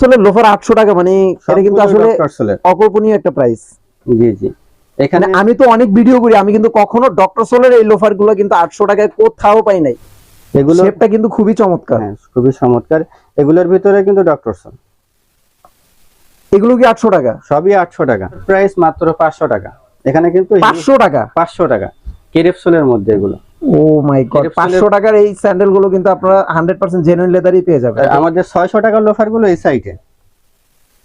সোলের loafer আটশো টাকা মানে এটা কিন্তু আসলে অকল্পনীয় একটা প্রাইস জি জি। এখানে মানে আমি তো অনেক ভিডিও করি আমি কিন্তু কখনো ডক্টর সোলের এই লোফারগুলো কিন্তু আটশো টাকায় কোথাও পাই নাই। এগুলো শেপটা কিন্তু খুবই চমৎকার। হ্যাঁ খুবই চমৎকার। এগুলোর ভিতরে কিন্তু ডক্টর সোল এগুলো কি আটশো টাকা? সবই আটশো টাকা। প্রাইস মাত্র পাঁচশো টাকা। এখানে কিন্তু পাঁচশো টাকা? পাঁচশো টাকা। কেরেপসোলের মধ্যে এগুলো। ও মাই গড Philips পাঁচশো টাকার এই স্যান্ডেলগুলো কিন্তু আপনারা হান্ড্রেড পার্সেন্ট জেনুইন লেদারই পেয়ে যাবেন। আমাদের ছয়শো টাকার লোফারগুলো এই সাইডে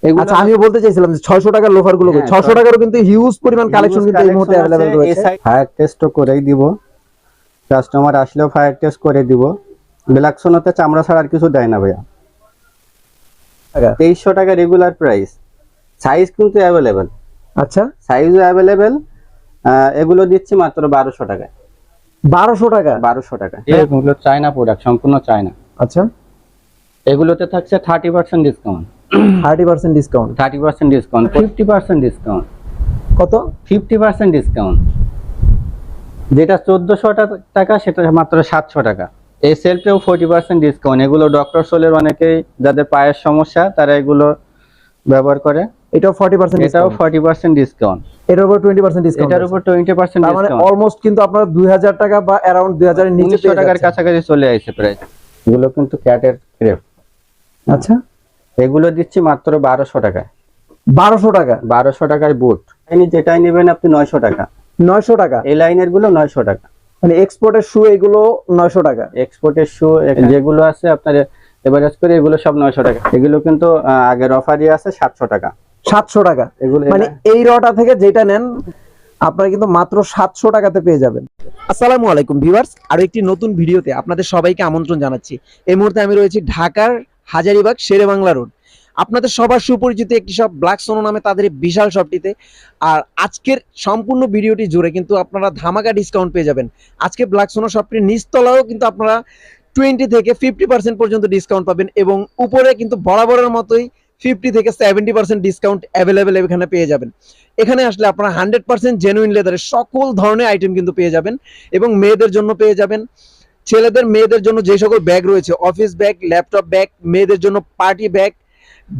এগুলো আচ্ছা আমিও বলতে চাইছিলাম যে ছয়শো টাকার লোফারগুলো হ্যাঁ, ছয়শো টাকারও কিন্তু হিউজ পরিমাণ কালেকশন কিন্তু এই মুহূর্তে অ্যাভেলেবেল রয়েছে। ফায়ার টেস্টও করেই দিব। কাস্টমার আসলেও ফায়ার টেস্ট করে দিব। বিলাকসোনাতে চামড়া ছাড়া আর কিছু দেয় না ভাইয়া। টাকা। তেইশশো টাকা রেগুলার প্রাইস সাইজ কিন্তু অ্যাভেলেবেল আচ্ছা। সাইজও অ্যাভেলেবেল এগুলো দিচ্ছি মাত্র বারোশো টাকায়। বারোশো টাকা? বারোশো টাকা। এগুলো চায়না প্রোডাক্ট সম্পূর্ণ চায়না। আচ্ছা। এগুলোতে থাকছে thirty percent discount thirty percent discount thirty percent discount fifty percent discount কত? ফিফটি পার্সেন্ট ডিসকাউন্ট যেটা চোদ্দশো টাকা সেটা মাত্র সাতশো টাকা। এই সেলফেও ফোর্টি পার্সেন্ট ডিসকাউন্ট এগুলো ডক্টর সোলের অনেকেই যাদের পায়ের সমস্যা তারা এগুলো ব্যবহার করে। এটাও ফর্টি পার্সেন্ট এটাও ফর্টি পার্সেন্ট ডিসকাউন্ট এটার উপর টোয়েন্টি পার্সেন্ট ডিসকাউন্ট এটার উপর টোয়েন্টি পার্সেন্ট তার মানে অলমোস্ট কিন্তু আপনারা দুই হাজার টাকা বা অ্যারাউন্ড দুই হাজারের নিচে টাকার কাছাকাছি চলে আসছে প্রায়। এগুলো কিন্তু ক্যাটের ক্রেপ আচ্ছা। এগুলো দিচ্ছি মাত্র বারোশো টাকা বারোশো টাকা? বারোশো টাকার বুট আপনি যেটাই নেবেন আপনি নয়শো টাকা। নয়শো টাকা? এই লাইনেরগুলো নয়শো টাকা। মানে এক্সপোর্টের শু এগুলো নয়শো টাকা? এক্সপোর্টের শু যেগুলো আছে আপনার এভারেজ করে এগুলো সব নয়শো টাকা। এগুলো কিন্তু আগের অফারই আছে সাতশো টাকা। সাতশো টাকা। মানে এই রটা থেকে যেটা নেন আপনারা কিন্তু মাত্র সাতশো টাকাতে পেয়ে যাবেন। আসসালামু আলাইকুম ভিউয়ার্স আরও একটি নতুন ভিডিওতে আপনাদের সবাইকে আমন্ত্রণ জানাচ্ছি। এই মুহূর্তে আমি রয়েছি ঢাকার হাজারিবাগ শেরে বাংলা রোড। আপনাদের সবার সুপরিচিত একটি শপ ব্ল্যাক সোনো নামে তাদের বিশাল শপটিতে আর আজকের সম্পূর্ণ ভিডিওটি জুড়ে কিন্তু আপনারা ধামাকা ডিসকাউন্ট পেয়ে যাবেন। আজকে ব্ল্যাক সোনো শপটির নিচতলাও কিন্তু আপনারা টোয়েন্টি থেকে ফিফটি পার্সেন্ট পর্যন্ত ডিসকাউন্ট পাবেন এবং উপরে কিন্তু বরাবরের মতোই ফিফটি থেকে সেভেন্টি পার্সেন্ট ডিসকাউন্ট অ্যাভেলেবেল এখানে পেয়ে যাবেন। এখানে আসলে আপনারা হান্ড্রেড পার্সেন্ট জেনুইন লেদারের সকল ধরনের আইটেম কিন্তু পেয়ে যাবেন এবং মেয়েদের জন্য পেয়ে যাবেন। ছেলেদের মেয়েদের জন্য যে সকল ব্যাগ রয়েছে অফিস ব্যাগ ল্যাপটপ ব্যাগ মেয়েদের জন্য পার্টি ব্যাগ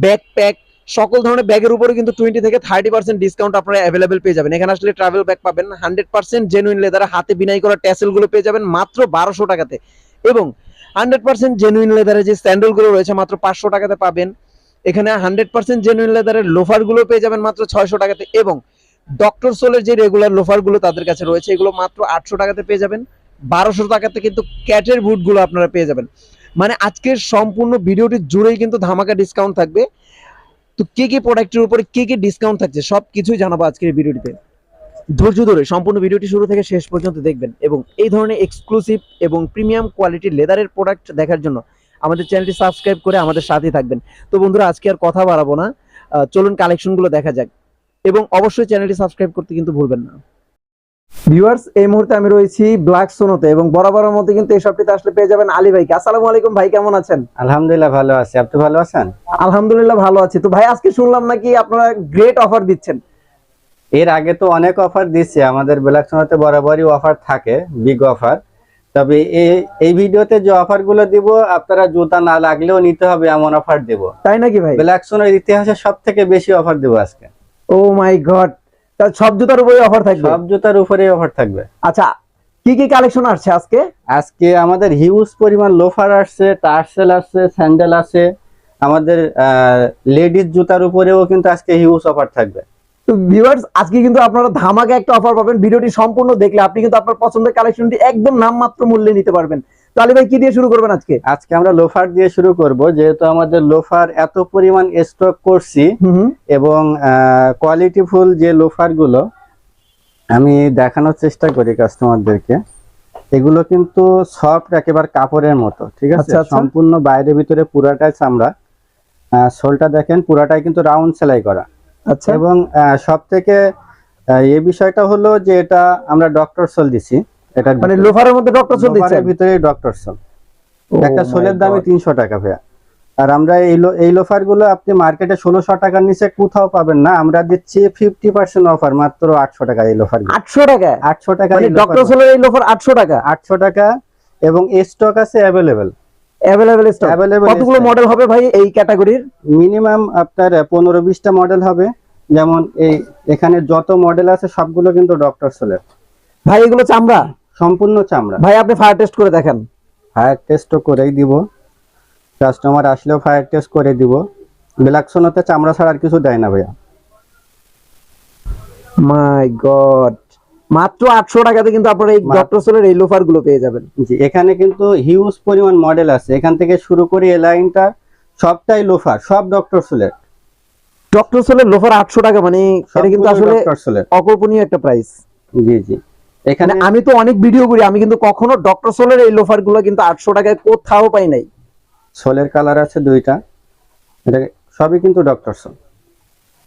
ব্যাকপ্যাক সকল ধরনের ব্যাগের উপরে কিন্তু টোয়েন্টি থেকে থার্টি পার্সেন্ট ডিসকাউন্ট আপনারা অ্যাভেলেবেল পেয়ে যাবেন। এখানে আসলে ট্রাভেল ব্যাগ পাবেন হান্ড্রেড পার্সেন্ট জেনুইন লেদার হাতে বিনাই করা ট্যাসেলগুলো পেয়ে যাবেন মাত্র বারোশো টাকাতে। এবং হান্ড্রেড পার্সেন্ট জেনুইন লেদারের যে স্যান্ডেলগুলো রয়েছে, মাত্র পাঁচশো টাকাতে পাবেন। এখানে হান্ড্রেড পার্সেন্ট জেনুইন লেদারের লোফারগুলো পেয়ে যাবেন মাত্র ছয়শো টাকাতে এবং ডক্টর সোলের যে রেগুলার লোফারগুলো তাদের কাছে রয়েছে, এগুলো মাত্র আটশো টাকাতে পেয়ে যাবেন। বারোশো টাকাতে কিন্তু ক্যাটের বুটগুলো আপনারা পেয়ে যাবেন। মানে আজকের সম্পূর্ণ ভিডিওটি জুড়েই কিন্তু ধামাকা ডিসকাউন্ট থাকবে। তো কি কি প্রোডাক্টের উপরে কি কি ডিসকাউন্ট থাকছে, সব কিছুই জানাব আজকের ভিডিওটিতে। ধৈর্য ধরে সম্পূর্ণ ভিডিওটি শুরু থেকে শেষ পর্যন্ত দেখবেন এবং এই ধরনের এক্সক্লুসিভ এবং প্রিমিয়াম কোয়ালিটির লেদারের প্রোডাক্ট দেখার জন্য আমাদের চ্যানেলটি সাবস্ক্রাইব করে আমাদের সাথেই থাকবেন। তো বন্ধুরা আজকে আর কথা বাড়াবো না। চলুন কালেকশনগুলো দেখা যাক। এবং অবশ্যই চ্যানেলটি সাবস্ক্রাইব করতে কিন্তু ভুলবেন না। ভিউয়ার্স এই মুহূর্তে আমি রয়েছি ব্ল্যাক সোনোতে এবং বরাবরের মধ্যে কিন্তু এই শপটিতে আসলে পেয়ে যাবেন আলী ভাইকে। আসসালামু আলাইকুম ভাই কেমন আছেন? আলহামদুলিল্লাহ ভালো আছি। আপনি ভালো আছেন? আলহামদুলিল্লাহ ভালো আছি। তো ভাই আজকে শুনলাম নাকি আপনারা গ্রেট অফার দিচ্ছেন। এর আগে তো অনেক অফার দিচ্ছে আমাদের বেলাকসোনাতে বরাবরই অফার থাকে বিগ অফার তবে এই- এই ভিডিওতে যে অফারগুলো দিব আপনারা জুতা না লাগলেও নিতে হবে এমন অফার দেব। তাই নাকি ভাই? বেলাকসোনার ইতিহাসে সব থেকে বেশি অফার দেবো আজকে। Oh my god! সব জুতার উপরে অফার থাকবে? সব জুতার উপরে অফার থাকবে। আচ্ছা কি কি কালেকশন আসছে আজকে? আজকে আমাদের হিউজ পরিমাণ লোফার আসছে টার্সেল আসছে স্যান্ডেল আছে আমাদের লেডিস জুতার উপরেও কিন্তু আজকে হিউজ অফার থাকবে। তো ভিউয়ার্স আজকে কিন্তু আপনারা ধামাকা একটা অফার পাবেন। ভিডিওটি সম্পূর্ণ দেখলে আপনি কিন্তু আপনার পছন্দের কালেকশনটি একদম নামমাত্র মূল্যে নিতে পারবেন। তো আলী ভাই কি দিয়ে শুরু করবেন আজকে? আজকে আমরা লোফার দিয়ে শুরু করব যেহেতু আমাদের লোফার এত পরিমাণ স্টক করছি এবং কোয়ালিটিফুল যে লোফারগুলো আমি দেখানোর চেষ্টা করি কাস্টমারদেরকে এগুলো কিন্তু সফট একেবারে কাপড়ের মতো ঠিক আছে? আচ্ছা, আচ্ছা। সম্পূর্ণ বাইরে ভিতরে পুরাটাই চামড়া। সোলটা দেখেন পুরাটাই কিন্তু রাউন্ড সেলাই করা। আচ্ছা। এবং সব থেকে এই বিষয়টা হলো যে এটা আমরা ডক্টর সোল দিছি। এটা মানে লোফারের মধ্যে ডক্টর চল দিচ্ছে ভিতরে ডক্টর সোল একটা সোলের দামে তিনশো টাকা ভাইয়া। আর আমরা এই এই লোফারগুলো আপনি মার্কেটে ষোলোশো টাকার নিচে কোথাও পাবেন না। আমরা দিচ্ছি ফিফটি পার্সেন্ট অফার মাত্র আটশো টাকা এই লোফার আটশো টাকা? আটশো টাকা মানে ডক্টর সোলের এই লোফার আটশো টাকা? আটশো টাকা এবং স্টক আছে অ্যাভেলেবেল অ্যাভেলেবেল স্টক কতগুলো। মডেল হবে ভাই এই ক্যাটাগরির মিনিমাম আপনার পনেরো বিশটা মডেল হবে। যেমন এই এখানে যত মডেল আছে সবগুলো কিন্তু ডক্টর সোলের ভাই এগুলো চামড়া? সম্পূর্ণ চামড়া। ভাই আপনি ফায়ার টেস্ট করে দেখেন। ফায়ার টেস্টও করেই দিব। কাস্টমার আসলেও ফায়ার টেস্ট করে দিব। বিলাকসোনাতে চামড়া ছাড়া আর কিছু দেয় না ভাইয়া। মাই গড মাত্র আটশো টাকাতে কিন্তু আপনারা এই ডক্টর সোলের এই লোফারগুলো পেয়ে যাবেন। জি এখানে কিন্তু হিউজ পরিমাণ মডেল আছে। এখান থেকে শুরু করে এই লাইনটা সবটাই লোফার সব ডক্টর সোলের ডক্টর সোলের লোফার আটশো টাকা মানে এটা কিন্তু আসলে অকল্পনীয় একটা প্রাইস জি জি। এখানে মানে আমি তো অনেক ভিডিও করি আমি কিন্তু কখনো ডক্টর সোলের এই লোফারগুলো কিন্তু আটশো টাকায় কোথাও পাই নাই। সোলের কালার আছে দুইটা। এটা সবই কিন্তু ডক্টর সোল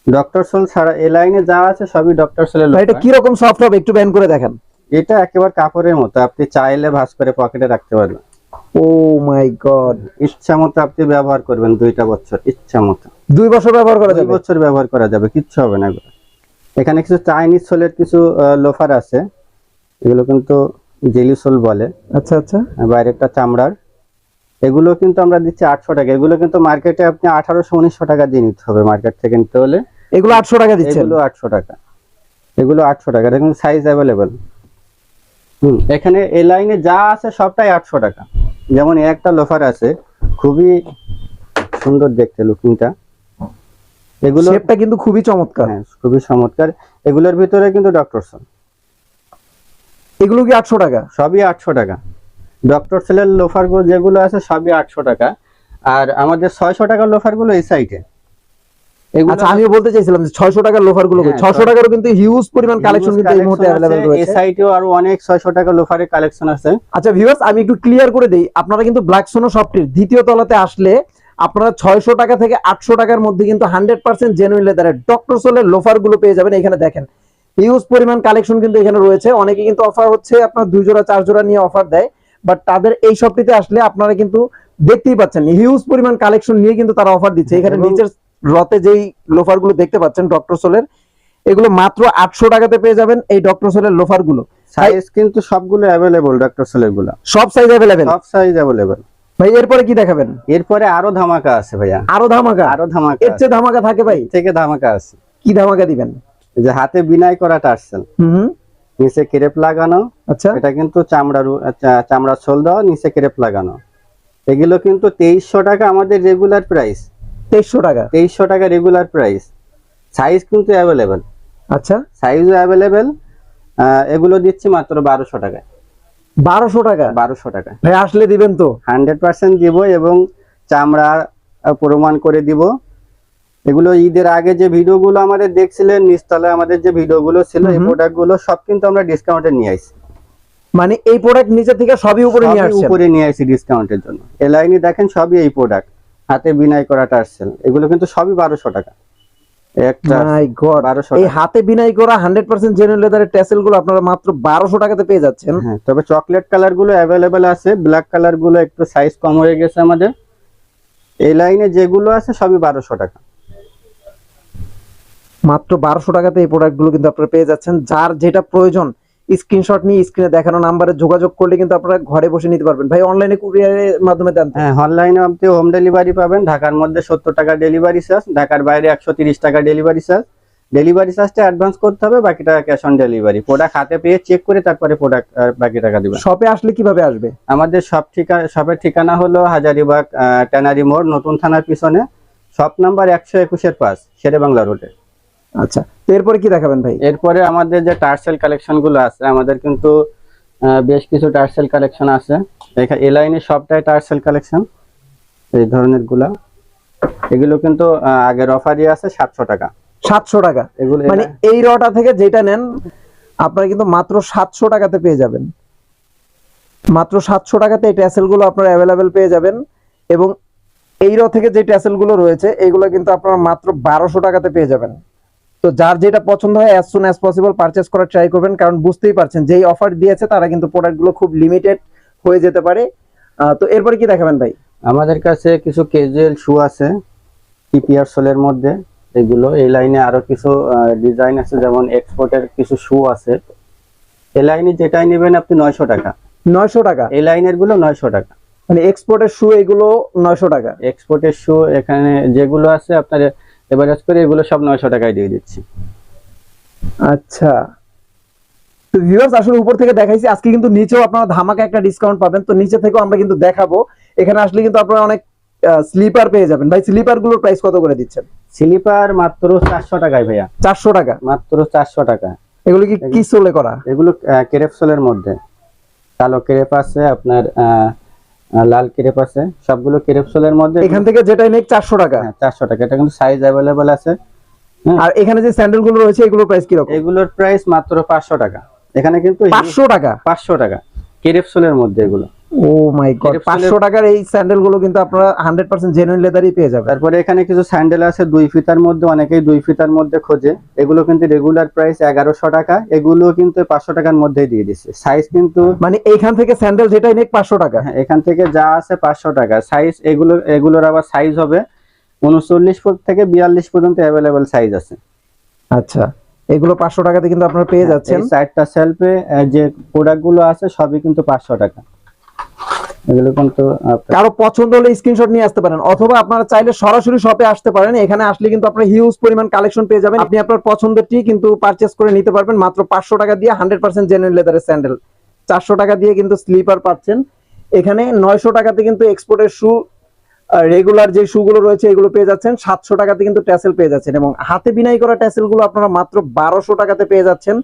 ডক্টর সোল ছাড়া এই লাইনে যা আছে সবই ডক্টর সোলের ভাই এটা লোফার। কীরকম সফট হবে একটু ব্যান করে দেখেন। এটা একেবারে কাপড়ের মতো আপনি চাইলে ভাঁজ করে পকেটে রাখতে পারবেন। ও মাই গড ইচ্ছা মতো আপনি ব্যবহার করবেন দুইটা বছর ইচ্ছা মতো। দুই বছর ব্যবহার করা দুই যাবে? বছর ব্যবহার করা যাবে কিচ্ছু হবে না এখানে কিছু চাইনিজ সোলের কিছু লোফার আছে। এগুলো কিন্তু জেলি সোল বলে। আচ্ছা আচ্ছা। আর বাইরেরটা চামড়ার। এগুলো কিন্তু আমরা দিচ্ছি আটশো টাকা। এগুলো কিন্তু মার্কেটে আপনি আঠারোশো উনিশশো টাকা দিয়ে নিতে হবে। মার্কেট থেকে নিতে হলে এগুলো আটশো টাকা দিচ্ছেন। এগুলো আটশো টাকা। এগুলো আটশো টাকা। দেখুন সাইজ অ্যাভেলেবেল হুম এখানে এই লাইনে যা আছে সবটাই আটশো টাকা। যেমন একটা লোফার আছে খুবই সুন্দর দেখতে লুকিংটা এগুলো শেপটা কিন্তু খুবই চমৎকার। হ্যাঁ খুবই চমৎকার। এগুলোর ভিতরে কিন্তু ডক্টর সন এগুলো কি আটশো টাকা? সবই আটশো টাকা। ডক্টর সেলের লোফারগুলো যেগুলো আছে সবই আটশো টাকা। আর আমাদের ছয়শো টাকার লোফারগুলো এই সাইডে আচ্ছা আমিও বলতে চাইছিলাম যে ছয়শো টাকার লোফারগুলো হ্যাঁ, ছয়শো ছয়- টাকারও কিন্তু হিউজ পরিমাণ কালেকশন কিন্তু এই মুহূর্তে অ্যাভেলেবেল এই রয়েছে। আরও অনেক ছয়শো টাকা লোফারের কালেকশন আছে। আচ্ছা ভিউয়ার্স আমি একটু ক্লিয়ার করে দেই। আপনারা কিন্তু ব্ল্যাক সোনো শপটির দ্বিতীয় তলাতে আসলে আপনারা ছয়শো টাকা থেকে আটশো টাকার মধ্যে কিন্তু হান্ড্রেড পার্সেন্ট জেনুইন লেদারের ডক্টর সোলের লোফারগুলো পেয়ে যাবেন এখানে দেখেন। হিউজ পরিমাণ কালেকশন কিন্তু এখানে রয়েছে। অনেকে কিন্তু অফার হচ্ছে আপনার দুই জোড়া চার জোড়া নিয়ে অফার দেয়। বাট তাদের এই শপটিতে আসলে আপনারা কিন্তু দেখতেই পাচ্ছেন হিউজ পরিমাণ কালেকশন নিয়ে কিন্তু তারা অফার দিচ্ছে। এখানে নিচের রতে যেই লোফারগুলো দেখতে পাচ্ছেন ডক্টর সোলের এগুলো মাত্র আটশো টাকাতে পেয়ে যাবেন এই ডক্টর সোলের লোফারগুলো সাইজ কিন্তু সবগুলো অ্যাভেলেবল ডক্টর সোলেরগুলো। সব সাইজ অ্যাভেলেবেল সব সাইজ অ্যাভেলেবল ভাই এরপরে কি দেখাবেন? এরপরে আরও ধামাকা আছে ভাইয়া। আরও ধামাকা? আরও ধামাকা এর চেয়ে ধামাকা থাকে ভাই? থেকে ধামাকা আছে। কি ধামাকা দিবেন? যে হাতে বিনাই করা টার্সেল। হুম নিচে ক্রেপ লাগানো। আচ্ছা। এটা কিন্তু চামড়ার উ- চা- চামড়ার সোল দেওয়া নিচে ক্রেপ লাগানো। এগুলো কিন্তু তেইশশো টাকা আমাদের রেগুলার প্রাইস তেইশশো টাকা। তেইশশো টাকা রেগুলার প্রাইস সাইজ কিন্তু অ্যাভেলেবেল আচ্ছা। সাইজও অ্যাভেলেবেল এগুলো দিচ্ছি মাত্র বারোশো টাকায়। বারোশো টাকা? বারোশো টাকা। ভাই আসলে দিবেন তো? হান্ড্রেড পার্সেন্ট দিব এবং চামড়া প্রমাণ করে দিব। এগুলো ঈদের আগে যে ভিডিওগুলো আমাদের দেখছিলেন নিচতলায় আমাদের যে ভিডিওগুলো ছিল এই। প্রোডাক্টগুলো সব কিন্তু আমরা ডিসকাউন্টে নিয়ে আসি মানে এই প্রোডাক্ট নিচে থেকে সবই উপরে নিয়ে আসছেন? উপরে নিয়ে আসি ডিসকাউন্টের জন্য। এই লাইনে দেখেন সবই এই প্রোডাক্ট হাতে বিনাই করা টার্সেল এগুলো কিন্তু সবই বারোশো টাকা। এই হাতে বিনাই করা হান্ড্রেড পার্সেন্ট জেনুইন লেদারেরগুলো আপনারা মাত্র বারোশো টাকাতে পেয়ে যাচ্ছেন। হ্যাঁ তবে চকলেট কালারগুলো অ্যাভেলেবেল আছে ব্ল্যাক কালারগুলো একটু সাইজ কম হয়ে গেছে আমাদের। এই লাইনে যেগুলো আছে সবই বারোশো টাকা। মাত্র বারোশো টাকাতে এই প্রোডাক্টগুলো কিন্তু আপনারা পেয়ে যাচ্ছেন। যার যেটা প্রয়োজন স্ক্রিনশট নিয়ে স্ক্রিনে দেখানো নাম্বারে যোগাযোগ করলে কিন্তু আপনারা ঘরে বসে নিতে পারবেন। ভাই অনলাইনে কুরিয়ারের মাধ্যমে দেন হ্যাঁ অনলাইনে আপনি হোম ডেলিভারি পাবেন। ঢাকার মধ্যে সত্তর টাকা ডেলিভারি চার্জ ঢাকার বাইরে একশো টাকা ডেলিভারি চার্জ ডেলিভারি চার্জটা অ্যাডভান্স করতে হবে বাকি টাকা ক্যাশ অন ডেলিভারি প্রোডাক্ট হাতে পেয়ে চেক করে তারপরে প্রোডাক্ট বাকি টাকা দিবেন। শপে আসলে কীভাবে আসবে? আমাদের সব ঠিকানা শপের ঠিকানা হলো হাজারিবাগ ট্যানারি মোড় নতুন থানার পিছনে। শপ নাম্বার একশো একুশের পাঁচ শেরে বাংলা রোডে আচ্ছা তো এরপরে কি দেখাবেন ভাই? এরপরে আমাদের যে টার্সেল কালেকশনগুলো আছে আমাদের কিন্তু বেশ কিছু টার্সেল কালেকশন আছে। এখানে এ লাইনে সবটাই টার্সেল কালেকশন এই ধরনেরগুলা। এগুলো কিন্তু আগের অফারই আছে সাতশো টাকা। সাতশো টাকা। এগুলো মানে এই রটা থেকে যেটা নেন আপনারা কিন্তু মাত্র সাতশো টাকাতে পেয়ে যাবেন। মাত্র সাতশো টাকাতে এই ট্যাসেলগুলো আপনারা অ্যাভেলেবেল পেয়ে যাবেন। এবং এই র থেকে যে ট্যাসেলগুলো রয়েছে এইগুলো কিন্তু আপনারা মাত্র বারোশো টাকাতে পেয়ে যাবেন। তো যার যেটা পছন্দ হয় as soon as possible purchase করার ট্রাই করবেন। কারণ বুঝতেই পারছেন যেই অফার দিয়েছে তারা কিন্তু প্রোডাক্টগুলো খুব লিমিটেড হয়ে যেতে পারে। তো এরপরে কি দেখাবেন ভাই? আমাদের কাছে কিছু ক্যাজুয়াল শু আছে টিপিআর সোলের মধ্যে। এগুলো এই লাইনে আরও কিছু ডিজাইন আছে যেমন এক্সপোর্টের কিছু শু আছে। এই লাইনে যেটাই নেবেন আপনি নয়শো টাকা। নয়শো টাকা? এই লাইনেরগুলো নয়শো টাকা। মানে এক্সপোর্টের শু এগুলো নয়শো টাকা? এক্সপোর্টের শু এখানে যেগুলো আছে আপনার এভারেজ করে এগুলো সব নয়শো টাকায় দিয়ে দিচ্ছি। আচ্ছা। তো ভিউয়ার্স আসলে উপর থেকে দেখাইছি আজকে কিন্তু নিচেও আপনারা ধামাকা একটা ডিসকাউন্ট পাবেন। তো নিচে থেকেও আমরা কিন্তু দেখাবো। এখানে আসলে কিন্তু আপনারা অনেক স্লিপার পেয়ে যাবেন। ভাই স্লিপারগুলোর প্রাইস কত করে দিচ্ছেন? স্লিপার মাত্র চারশো টাকায় ভাইয়া। চারশো টাকা? মাত্র চারশো টাকা। এগুলো কি কি সোলে করা? এগুলো কেরেপসলের মধ্যে। কালো কেরেপ আছে আপনার আহ, লাল ক্রেপ আছে। সবগুলো ক্রেপ সোলের মধ্যে এখান থেকে যেটা নেই চারশো টাকা। হ্যাঁ চারশো টাকা। এটা কিন্তু সাইজ অ্যাভেলেবেল আছে। হ্যাঁ। আর এখানে যে স্যান্ডেলগুলো রয়েছে এগুলোর প্রাইস কীরকম? এগুলোর প্রাইস মাত্র পাঁচশো টাকা। এখানে কিন্তু পাঁচশো টাকা? পাঁচশো টাকা। ক্রেপ সোলের মধ্যে এগুলো। ও মাই গড Crepes পাঁচশো টাকার এই স্যান্ডেলগুলো কিন্তু আপনারা হান্ড্রেড পার্সেন্ট জেনুইন লেদারই পেয়ে যাবেন। তারপরে এখানে কিছু স্যান্ডেল আছে দুই ফিতার মধ্যে অনেকেই দুই ফিতার মধ্যে খোঁজে। এগুলো কিন্তু রেগুলার প্রাইস এগারোশো টাকা এগুলো কিন্তু পাঁচশো টাকার মধ্যেই দিয়ে দিচ্ছে। সাইজ কিন্তু মানে এইখান থেকে স্যান্ডেল যেটাই নেক পাঁচশো টাকা। হ্যাঁ, এখান থেকে যা আছে পাঁচশো টাকা। সাইজ এগুলো এগুলোর আবার সাইজ হবে উনচল্লিশ ফুট থেকে বিয়াল্লিশ পর্যন্ত অ্যাভেলেবেল সাইজ আছে। আচ্ছা এগুলো পাঁচশো টাকাতে কিন্তু আপনারা পেয়ে যাচ্ছেন। এই চারটা সেলফে যে প্রোডাক্টগুলো আছে সবই কিন্তু পাঁচশো টাকা। এগুলো কারও পছন্দ হলে স্ক্রিনশট নিয়ে আসতে পারেন, অথবা আপনারা চাইলে সরাসরি শপে আসতে পারেন, এখানে আসলে কিন্তু আপনারা হিউজ পরিমাণ কালেকশন পেয়ে যাবেন। আপনি আপনার পছন্দেরটি কিন্তু পারচেস করে নিতে পারবেন, মাত্র পাঁচশো টাকা দিয়ে হান্ড্রেড পার্সেন্ট জেনুইন লেদারের স্যান্ডেল চারশো টাকা দিয়ে কিন্তু স্লিপার পাচ্ছেন। এখানে নয়শো টাকাতে কিন্তু এক্সপোর্টের শু রেগুলার যে শুগুলো রয়েছে, এগুলো পেয়ে যাচ্ছেন। সাতশো টাকাতে কিন্তু ট্যাসেল পেয়ে যাচ্ছেন এবং হাতে বিনাই করা ট্যাসেলগুলো আপনারা মাত্র বারোশো টাকাতে পেয়ে যাচ্ছেন।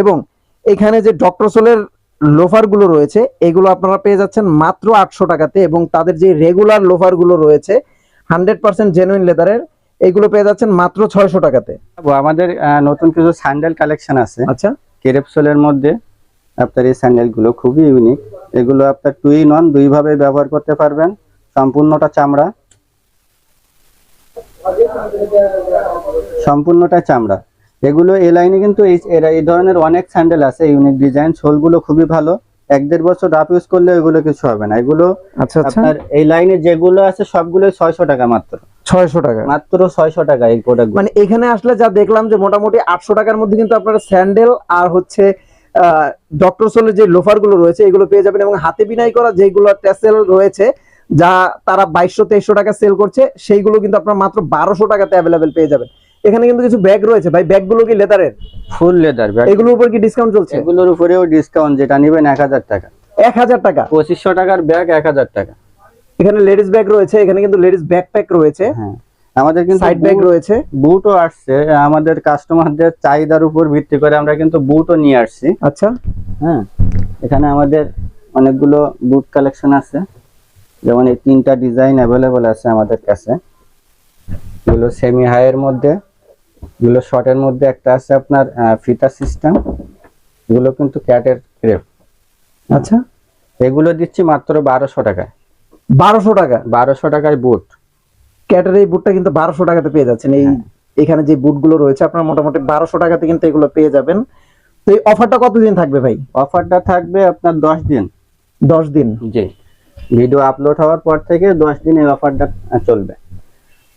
এবং এখানে যে ডক্টর সোলের লোফারগুলো রয়েছে এগুলো আপনারা পেয়ে যাচ্ছেন মাত্র আটশো টাকাতে এবং তাদের যে রেগুলার লোফারগুলো রয়েছে হান্ড্রেড পার্সেন্ট জেনুইন লেদারের এগুলো পেয়ে যাচ্ছেন মাত্র ছয়শো টাকাতে। আমাদের নতুন কিছু স্যান্ডেল কালেকশন আছে। আচ্ছা। কেরেপসোলের মধ্যে আপনার এই স্যান্ডেলগুলো খুবই ইউনিক এগুলো আপনার টুই নন দুই ভাবে ব্যবহার করতে পারবেন সম্পূর্ণটা চামড়া। সম্পূর্ণটা চামড়া। এগুলো এই লাইনে কিন্তু এই এই ধরনের অনেক স্যান্ডেল আছে ইউনিক ডিজাইন সোলগুলো খুবই ভালো। এক দেড় বছর রাফ ইউজ করলে এগুলো কিছু হবে না। এগুলো আচ্ছা আচ্ছা। আপনার এই লাইনে যেগুলো আছে সবগুলো ছয়শো টাকা মাত্র। ছয়শো টাকা। মাত্র ছয়শো টাকা এই প্রোডাক্ট মানে এখানে আসলে যা দেখলাম যে মোটামুটি আটশো টাকার মধ্যে কিন্তু আপনারা স্যান্ডেল আর হচ্ছে ডক্টর সোলের যে লোফারগুলো রয়েছে এগুলো পেয়ে যাবেন এবং হাতে বিনাই করা যেগুলো ট্যাসেল রয়েছে যা তারা বাইশশো তেইশশো টাকা সেল করছে সেইগুলো কিন্তু আপনারা মাত্র বারোশো টাকাতে অ্যাভেলেবেল পেয়ে যাবেন। এখানে কিন্তু কিছু ব্যাগ রয়েছে। ভাই ব্যাগগুলো কি লেদারের ফুল লেদার ব্যাগ এগুলোর উপর কি ডিসকাউন্ট চলছে? এগুলোর উপরেও ডিসকাউন্ট যেটা নেবেন এক হাজার টাকা। এক হাজার টাকা? পঁচিশশো টাকার ব্যাগ এক হাজার টাকা। এখানে লেডিস ব্যাগ রয়েছে এখানে কিন্তু লেডিস ব্যাকপ্যাক রয়েছে। হ্যাঁ। আমাদের কিন্তু সাইড ব্যাগ রয়েছে। বুটও আসছে। আমাদের কাস্টমারদের চাহিদার উপর ভিত্তি করে আমরা কিন্তু বুটও নিয়ে আসছি। আচ্ছা। হ্যাঁ। এখানে আমাদের অনেকগুলো বুট কালেকশন আছে। যেমন এই তিনটা ডিজাইন অ্যাভেলেবল আছে আমাদের কাছে। এগুলো সেমি হাইয়ের মধ্যে। এগুলো শর্টের মধ্যে একটা আছে আপনার ফিতা সিস্টেম এগুলো কিন্তু ক্যাটের ক্রেপ আচ্ছা। এগুলো দিচ্ছি মাত্র বারোশো টাকায়। বারোশো টাকা? বারোশো টাকায় বুট ক্যাটের এই বুটটা কিন্তু বারোশো টাকাতে পেয়ে যাচ্ছেন। এই হ্যাঁ। এখানে যে বুটগুলো রয়েছে আপনার মোটামুটি বারোশো টাকাতে কিন্তু এগুলো পেয়ে যাবেন। তো এই অফারটা কতদিন থাকবে ভাই? অফারটা থাকবে আপনার দশ দিন। দশ দিন। জি। ভিডিও আপলোড হওয়ার পর থেকে দশ দিন এই অফারটা চলবে।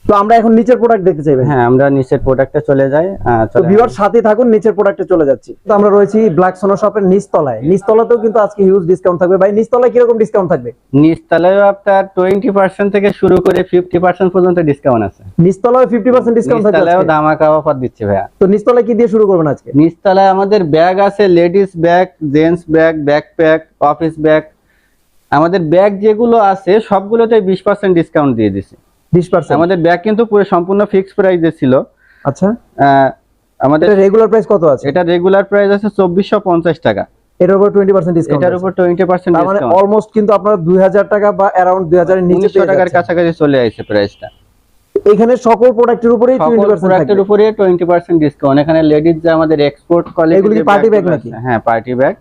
তো আমরা এখন নিচের প্রোডাক্ট দেখতে চাইবেন। হ্যাঁ আমরা নিচের প্রোডাক্টে চলে যাই তো ভিউয়ার সাথে থাকুন নিচের প্রোডাক্টে চলে যাচ্ছি। তো আমরা রয়েছি ব্ল্যাক সোনো শপের নিচতলায়। নিচতলাতেও কিন্তু আজকে হিউজ ডিসকাউন্ট থাকবে। ভাই নিচতলায় কীরকম ডিসকাউন্ট থাকবে? নিচতলায়ও আপনার টোয়েন্টি পার্সেন্ট থেকে শুরু করে ফিফটি পার্সেন্ট পর্যন্ত ডিসকাউন্ট আছে। নিচতলায় ফিফটি পার্সেন্ট ডিসকাউন্ট থাকবে নিচতলায়ও। ধামাকা অফার দিচ্ছে ভাইয়া। তো নিচতলায় কি দিয়ে শুরু করবেন আজকে? নিচতলায় আমাদের ব্যাগ আছে ladies bag gents bag backpack office bag আমাদের ব্যাগ যেগুলো আছে সবগুলোতে বিশ পার্সেন্ট ডিসকাউন্ট দিয়ে দিছি। আমাদের ব্যাগ কিন্তু পুরো সম্পূর্ণ ফিক্সড প্রাইসে ছিল। আচ্ছা। আমাদের রেগুলার প্রাইস কত আছে? এটা রেগুলার প্রাইস আছে চব্বিশশো পঞ্চাশ টাকা। এটার উপর টোয়েন্টি পার্সেন্ট ডিসকাউন্ট এটার উপর টোয়েন্টি পার্সেন্ট তার মানে অলমোস্ট কিন্তু আপনারা দুই হাজার টাকা বা অ্যারাউন্ড দুই হাজারের নিচে টাকার কাছাকাছি চলে আসছে প্রাইসটা এখানে সকল প্রোডাক্টের উপরেই টোয়েন্টি সকল পার্সেন্ট প্রোডাক্টের উপরে টোয়েন্টি পার্সেন্ট ডিসকাউন্ট এখানে লেডিস যে আমাদের এক্সপোর্ট কোয়ালিটি এগুলো কি party bag নাকি? হ্যাঁ পার্টি ব্যাগ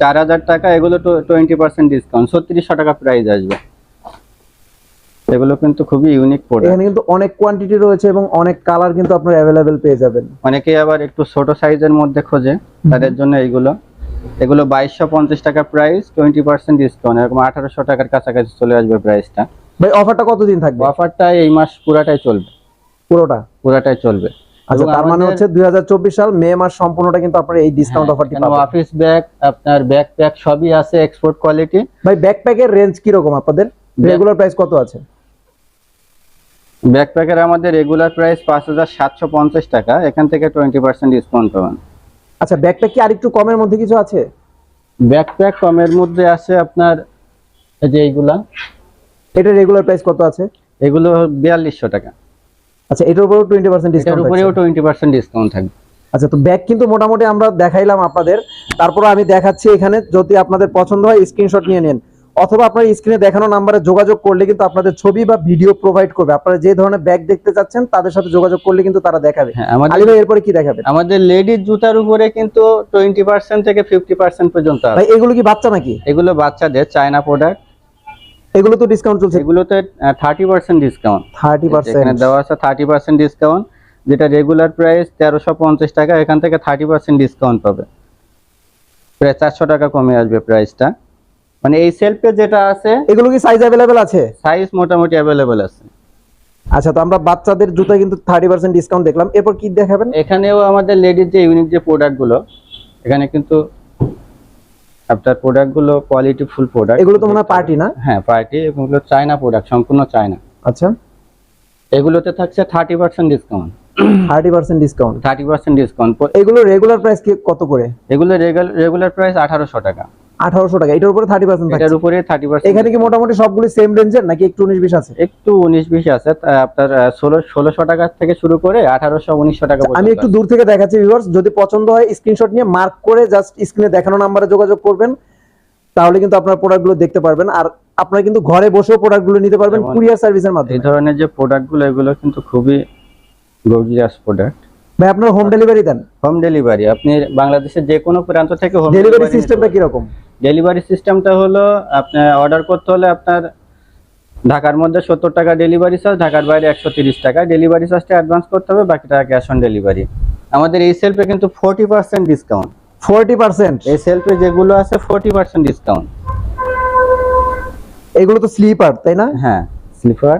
চার হাজার টাকা এগুলো টোয়েন্টি পার্সেন্ট ডিসকাউন্ট ছত্রিশশো টাকা প্রাইস আসবে। এগুলো কিন্তু খুবই ইউনিক প্রোডাক্ট এখানে কিন্তু অনেক কোয়ান্টিটি রয়েছে এবং অনেক কালার কিন্তু আপনারা অ্যাভেলেবেল পেয়ে যাবেন। অনেকে আবার একটু ছোট সাইজের মধ্যে খোঁজে তাদের জন্য এইগুলো এগুলো বাইশশো পঞ্চাশ টাকা প্রাইস টোয়েন্টি পার্সেন্ট ডিসকাউন্ট এরকম আঠারোশো টাকার কাছাকাছি চলে আসবে প্রাইসটা ভাই অফারটা কতদিন থাকবে? অফারটা এই মাস পুরাটাই চলবে। পুরোটা? পুরাটাই চলবে। আচ্ছা তার মানে হচ্ছে দুই হাজার চব্বিশ সাল মে মাস সম্পূর্ণটা কিন্তু আপনারা এই ডিসকাউন্ট অফারটি পাবেন। অফিস ব্যাগ আপনার ব্যাগ প্যাক সবই আছে এক্সপোর্ট কোয়ালিটি ভাই ব্যাকপ্যাকের রেঞ্জ কি রকম আপনাদের রেগুলার প্রাইস কত আছে? ব্যাকপ্যাকের আমাদের রেগুলার প্রাইস পাঁচ হাজার সাতশো পঞ্চাশ টাকা। এখান থেকে টোয়েন্টি পার্সেন্ট ডিসকাউন্ট পাবেন। আচ্ছা ব্যাগটা কি আরেকটু কমের মধ্যে কিছু আছে? ব্যাকপ্যাক কমের মধ্যে আছে আপনার এই যে এইগুলা। এটা রেগুলার প্রাইস কত আছে? এগুলো বিয়াল্লিশশো টাকা। আচ্ছা এটার উপরেও টোয়েন্টি পার্সেন্ট ডিসকাউন্ট উপরেও টোয়েন্টি পার্সেন্ট ডিসকাউন্ট থাকবে। আচ্ছা তো ব্যাগ কিন্তু মোটামুটি আমরা দেখাইলাম আপনাদের। তারপর আমি দেখাচ্ছি এখানে। যদি আপনাদের পছন্দ হয় স্ক্রিনশট নিয়ে নেন। অথবা আপনার স্ক্রিনে দেখানো নাম্বারে যোগাযোগ করলে কিন্তু আপনাদের ছবি বা ভিডিও প্রোভাইড করবে। আপনারা যে ধরনের ব্যাগ দেখতে চাচ্ছেন তাদের সাথে যোগাযোগ করলে কিন্তু তারা দেখাবে। হ্যাঁ আলী ভাই এরপরে কি দেখাবে আমাদের লেডিস জুতার উপরে কিন্তু টোয়েন্টি পার্সেন্ট থেকে ফিফটি পার্সেন্ট পর্যন্ত আছে। ভাই এগুলো কি বাচ্চা নাকি? এগুলো বাচ্চাদের চায়না প্রোডাক্ট এগুলো তো ডিসকাউন্ট চলছে। এগুলোতে থার্টি পার্সেন্ট ডিসকাউন্ট থার্টি এখানে পার্সেন্ট দেওয়া আছে থার্টি পার্সেন্ট ডিসকাউন্ট যেটা রেগুলার প্রাইস তেরোশো পঞ্চাশ টাকা এখান থেকে থার্টি পার্সেন্ট ডিসকাউন্ট পাবে। প্রায় চারশো টাকা কমে আসবে প্রাইসটা মানে এই সেলফে যেটা আছে এগুলো কি সাইজ অ্যাভেলেবেল আছে? সাইজ মোটামুটি অ্যাভেলেবেল আছে। আচ্ছা তো আমরা বাচ্চাদের জুতা কিন্তু থার্টি পার্সেন্ট ডিসকাউন্ট দেখলাম। এরপর কি দেখাবেন? এখানেও আমাদের লেডিস যে ইউনিক যে প্রোডাক্টগুলো এখানে কিন্তু আপনার প্রোডাক্টগুলো কোয়ালিটি ফুল প্রোডাক্ট এগুলো তো মনে হয় পার্টি না? হ্যাঁ পার্টি এগুলো চায়না প্রোডাক্ট সম্পূর্ণ চায়না আচ্ছা। এগুলোতে থাকছে thirty percent discount thirty percent discount thirty percent discount এগুলো রেগুলার প্রাইস কি কত করে? এগুলো রেগুলার প্রাইস আঠারোশো টাকা। আঠারোশো টাকা এটার উপরে থার্টি পার্সেন্ট এটার উপরে থার্টি পার্সেন্ট এখানে কি মোটামুটি সবগুলি সেম রেঞ্জের নাকি একটু উনিশ বিশ আছে? একটু উনিশ বিশ আছে আপনার ষোলো ষোলোশো টাকা থেকে শুরু করে আঠারোশো উনিশশো টাকা আমি একটু দূর থেকে দেখাচ্ছি ভিউয়ার্স যদি পছন্দ হয় স্ক্রিনশট নিয়ে মার্ক করে জাস্ট স্ক্রিনে দেখানো নাম্বারে যোগাযোগ করবেন তাহলে কিন্তু আপনার প্রোডাক্টগুলো দেখতে পারবেন আর আপনারা কিন্তু ঘরে বসেও প্রোডাক্টগুলো নিতে পারবেন কুরিয়ার সার্ভিসের এই মাধ্যমে। ধরনের যে প্রোডাক্টগুলো এগুলো কিন্তু খুবই গর্জিয়াস প্রোডাক্ট ভাই আপনার হোম ডেলিভারি দেন। হোম ডেলিভারি আপনি বাংলাদেশের যে কোনো প্রান্ত থেকে হোম ডেলিভারি সিস্টেমটা কীরকম? ডেলিভারি সিস্টেমটা হলো আপনার অর্ডার করতে হলে আপনার ঢাকার মধ্যে সত্তর টাকা ডেলিভারি চার্জ ঢাকার বাইরে একশো তিরিশ টাকা। ডেলিভারি চার্জটা অ্যাডভান্স করতে হবে বাকি টাকা ক্যাশ অন ডেলিভারি আমাদের এই সেলফে কিন্তু forty percent discount forty percent এই সেলফে যেগুলো আছে ফোর্টি পার্সেন্ট ডিসকাউন্ট এগুলো তো স্লিপার তাই না? হ্যাঁ স্লিপার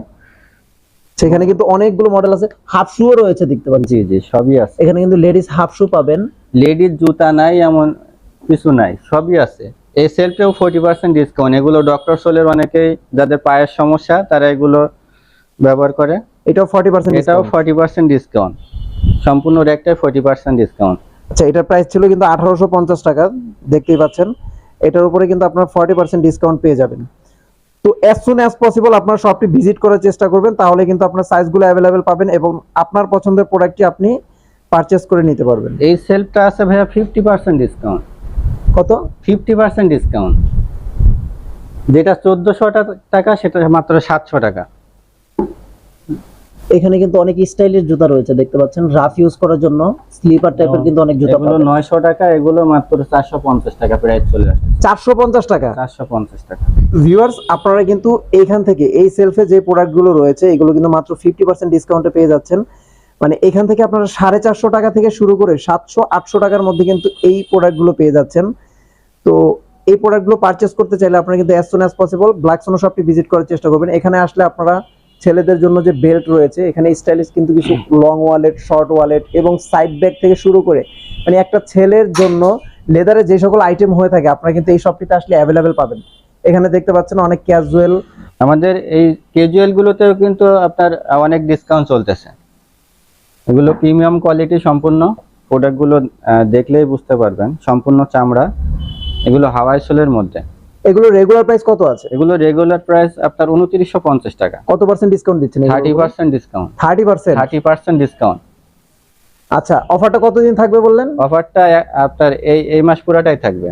সেখানে কিন্তু অনেকগুলো মডেল আছে। হাফ শুও রয়েছে দেখতে পাচ্ছি। জি জি সবই আছে। এখানে কিন্তু লেডিস হাফ শু পাবেন। লেডিস জুতা নাই এমন কিছু নাই সবই আছে। এই সেলফেও ফোর্টি পার্সেন্ট ডিসকাউন্ট এগুলো ডক্টর সোলের অনেকেই যাদের পায়ের সমস্যা তারা এগুলো ব্যবহার করে। এটাও ফর্টি পার্সেন্ট এটাও ফর্টি পার্সেন্ট ডিসকাউন্ট সম্পূর্ণ রেকটাই ফোর্টি পার্সেন্ট ডিসকাউন্ট আচ্ছা এটার প্রাইস ছিল কিন্তু আঠারোশো পঞ্চাশ টাকা দেখতেই পাচ্ছেন। এটার উপরে কিন্তু আপনার ফর্টি পার্সেন্ট ডিসকাউন্ট পেয়ে যাবেন। তো অ্যাজ সুন অ্যাজ পসিবল আপনার শপটি ভিজিট করার চেষ্টা করবেন তাহলে কিন্তু আপনার সাইজগুলো অ্যাভেলেবেল পাবেন এবং আপনার পছন্দের প্রোডাক্টটি আপনি পারচেস করে নিতে পারবেন। এই সেলফটা আছে ভাইয়া ফিফটি পার্সেন্ট ডিসকাউন্ট কত? ফিফটি পার্সেন্ট ডিসকাউন্ট যেটা চোদ্দশো টাকা সেটা মাত্র সাতশো টাকা। এখানে কিন্তু অনেক স্টাইলের জুতা রয়েছে দেখতে পাচ্ছেন। রাফ ইউজ করার জন্য স্লিপার টাইপের কিন্তু অনেক জুতা এগুলো নয়শো টাকা এগুলো মাত্র চারশো পঞ্চাশ টাকা প্রাইস চলে আসে চারশো পঞ্চাশ টাকা? চারশো পঞ্চাশ টাকা। ভিউয়ার্স আপনারা কিন্তু এইখান থেকে এই সেলফে যে প্রোডাক্টগুলো রয়েছে এগুলো কিন্তু মাত্র ফিফটি পার্সেন্ট ডিসকাউন্টে পেয়ে যাচ্ছেন। মানে এখান থেকে আপনারা সাড়ে চারশো টাকা থেকে শুরু করে সাতশো আটশো টাকার মধ্যে কিন্তু এই প্রোডাক্টগুলো পেয়ে যাচ্ছেন। তো এই প্রোডাক্টগুলো পারচেস করতে চাইলে আপনারা কিন্তু as soon as possible black সোনো শপটি ভিজিট করার চেষ্টা করবেন। এখানে আসলে আপনারা ছেলেদের জন্য যে বেল্ট রয়েছে এখানে স্টাইলিশ কিন্তু কিছু লং ওয়ালেট শর্ট ওয়ালেট এবং সাইড ব্যাগ থেকে শুরু করে মানে একটা ছেলের জন্য লেদারে যে সকল আইটেম হয়ে থাকে আপনারা কিন্তু এই শপটিতে আসলে অ্যাভেলেবেল পাবেন। এখানে দেখতে পাচ্ছেন অনেক ক্যাজুয়াল আমাদের এই ক্যাজুয়াল গুলোতেও কিন্তু আপনার অনেক ডিসকাউন্ট চলতেছে। এগুলো প্রিমিয়াম কোয়ালিটি সম্পূর্ণ প্রোডাক্টগুলো দেখলেই বুঝতে পারবেন। সম্পূর্ণ চামড়া। এগুলো হাওয়াই সোলের মধ্যে। এগুলো রেগুলার প্রাইস কত আছে? এগুলো রেগুলার প্রাইস আপনার উনত্রিশশো পঞ্চাশ টাকা। কত পার্সেন্ট ডিসকাউন্ট দিচ্ছেন thirty percent discount thirty percent? Thirty percent discount আচ্ছা অফারটা কতদিন থাকবে বললেন? অফারটা আপনার এই এই মাস পুরাটাই থাকবে।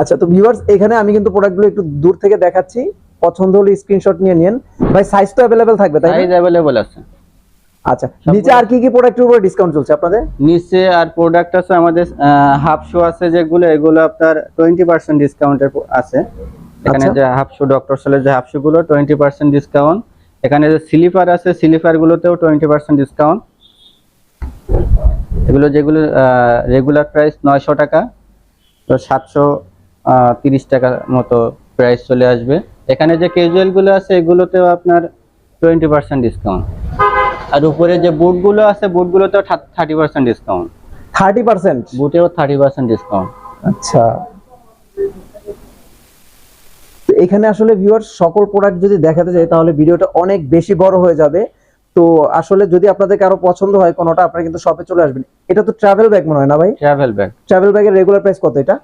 আচ্ছা তো ভিউয়ার্স এখানে আমি কিন্তু প্রোডাক্টগুলো একটু দূর থেকে দেখাচ্ছি। পছন্দ হলে স্ক্রিনশট নিয়ে নিন ভাই সাইজ তো অ্যাভেলেবেল থাকবে তাই না? সাইজ অ্যাভেলেবল আছে। আচ্ছা নিচে আর কি কি প্রোডাক্টের উপর ডিসকাউন্ট চলছে আপনাদের? নিচে আর প্রোডাক্ট আছে আমাদের হাফ শো আছে যেগুলো এগুলো আপনার টোয়েন্টি পার্সেন্ট ডিসকাউন্টের আছে। এখানে আচ্ছা। যে হাফ শো ডক্টর সেলের যে হাফ শো গুলো টোয়েন্টি পার্সেন্ট ডিসকাউন্ট এখানে যে স্লিপার আছে স্লিপার গুলোতেও টোয়েন্টি পার্সেন্ট ডিসকাউন্ট এগুলো যেগুলো রেগুলার প্রাইস নয়শো টাকা তো সাতশো তিরিশ টাকার মতো প্রাইস চলে আসবে। এখানে যে ক্যাজুয়ালগুলো আছে এগুলোতেও আপনার টোয়েন্টি পার্সেন্ট ডিসকাউন্ট আর উপরে যে বুটগুলো আছে বুটগুলোতেও thirty percent discount thirty percent? বুটেও thirty percent discount আচ্ছা। এখানে আসলে ভিউয়ার সকল প্রোডাক্ট যদি দেখাতে যাই তাহলে ভিডিওটা অনেক বেশি বড় হয়ে যাবে। তো আসলে যদি আপনাদের কারও পছন্দ হয় কোনোটা আপনারা কিন্তু শপে চলে আসবেন। এটা তো ট্রাভেল ব্যাগ মনে হয় না ভাই? ট্রাভেল ব্যাগ ট্রাভেল ব্যাগের রেগুলার প্রাইস কত এটা?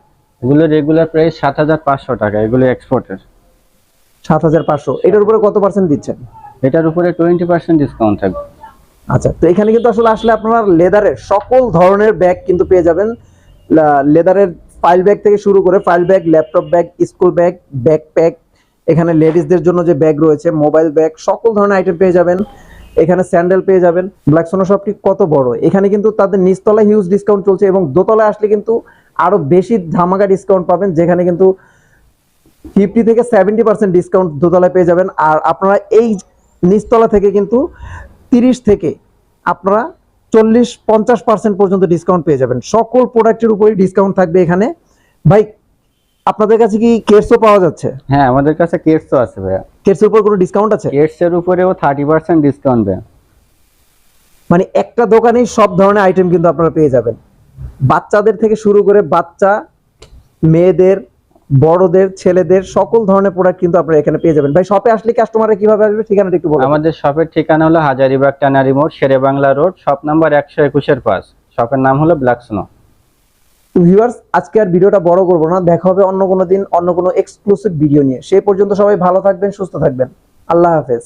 এগুলো রেগুলার প্রাইস সাত হাজার পাঁচশো টাকা এগুলো এক্সপোর্টের সাত হাজার পাঁচশো। এটার উপরে কত পার্সেন্ট দিচ্ছেন? এটার উপরে টোয়েন্টি পার্সেন্ট ডিসকাউন্ট থাকবে। আচ্ছা তো এখানে কিন্তু আসলে আসলে আপনারা লেদারের সকল ধরনের ব্যাগ কিন্তু পেয়ে যাবেন। লেদারের ফাইল ব্যাগ থেকে শুরু করে file bag laptop bag school bag backpack এখানে লেডিসদের জন্য যে ব্যাগ রয়েছে মোবাইল ব্যাগ সকল ধরনের আইটেম পেয়ে যাবেন। এখানে স্যান্ডেল পেয়ে যাবেন। ব্ল্যাক সোনা শপটি কত বড়? এখানে কিন্তু তাদের নিচতলায় হিউজ ডিসকাউন্ট চলছে এবং দোতলায় আসলে কিন্তু আরও বেশি ধামাকা ডিসকাউন্ট পাবেন, যেখানে কিন্তু ফিফটি থেকে সেভেন্টি পার্সেন্ট ডিসকাউন্ট দোতলায় পেয়ে যাবেন। আর আপনারা এই নিচতলা থেকে কিন্তু তিরিশ থেকে আপনারা চল্লিশ পঞ্চাশ পার্সেন্ট পর্যন্ত ডিসকাউন্ট পেয়ে যাবেন। সকল প্রোডাক্টের উপরেই ডিসকাউন্ট থাকবে এখানে। ভাই আপনাদের কাছে কি কেটসও পাওয়া যাচ্ছে? হ্যাঁ আমাদের কাছে কেটসও আছে ভাইয়া। কেটসের উপর কোনো ডিসকাউন্ট আছে? কেটসের উপরেও থার্টি পার্সেন্ট ডিসকাউন্ট ভাইয়া। মানে একটা দোকানেই সব ধরনের আইটেম কিন্তু আপনারা পেয়ে যাবেন। বাচ্চাদের থেকে শুরু করে বাচ্চা মেয়েদের বড়দের ছেলেদের সকল ধরনের প্রোডাক্ট কিন্তু আপনারা এখানে পেয়ে যাবেন। ভাই শপে আসলে কাস্টমাররা কীভাবে আসবে ঠিকানাটা একটু বলুন আমাদের শপের ঠিকানা হলো হাজারিবাগ টানারি মোড় Shere Bangla road shop number একশো একুশের পাঁচ। শপের নাম হলো ব্ল্যাক স্নো ভিউয়ার্স আজকে আর ভিডিওটা বড় করব না দেখা হবে অন্য কোনো দিন অন্য কোনো এক্সক্লুসিভ ভিডিও নিয়ে। সেই পর্যন্ত সবাই ভালো থাকবেন সুস্থ থাকবেন। আল্লাহ হাফেজ।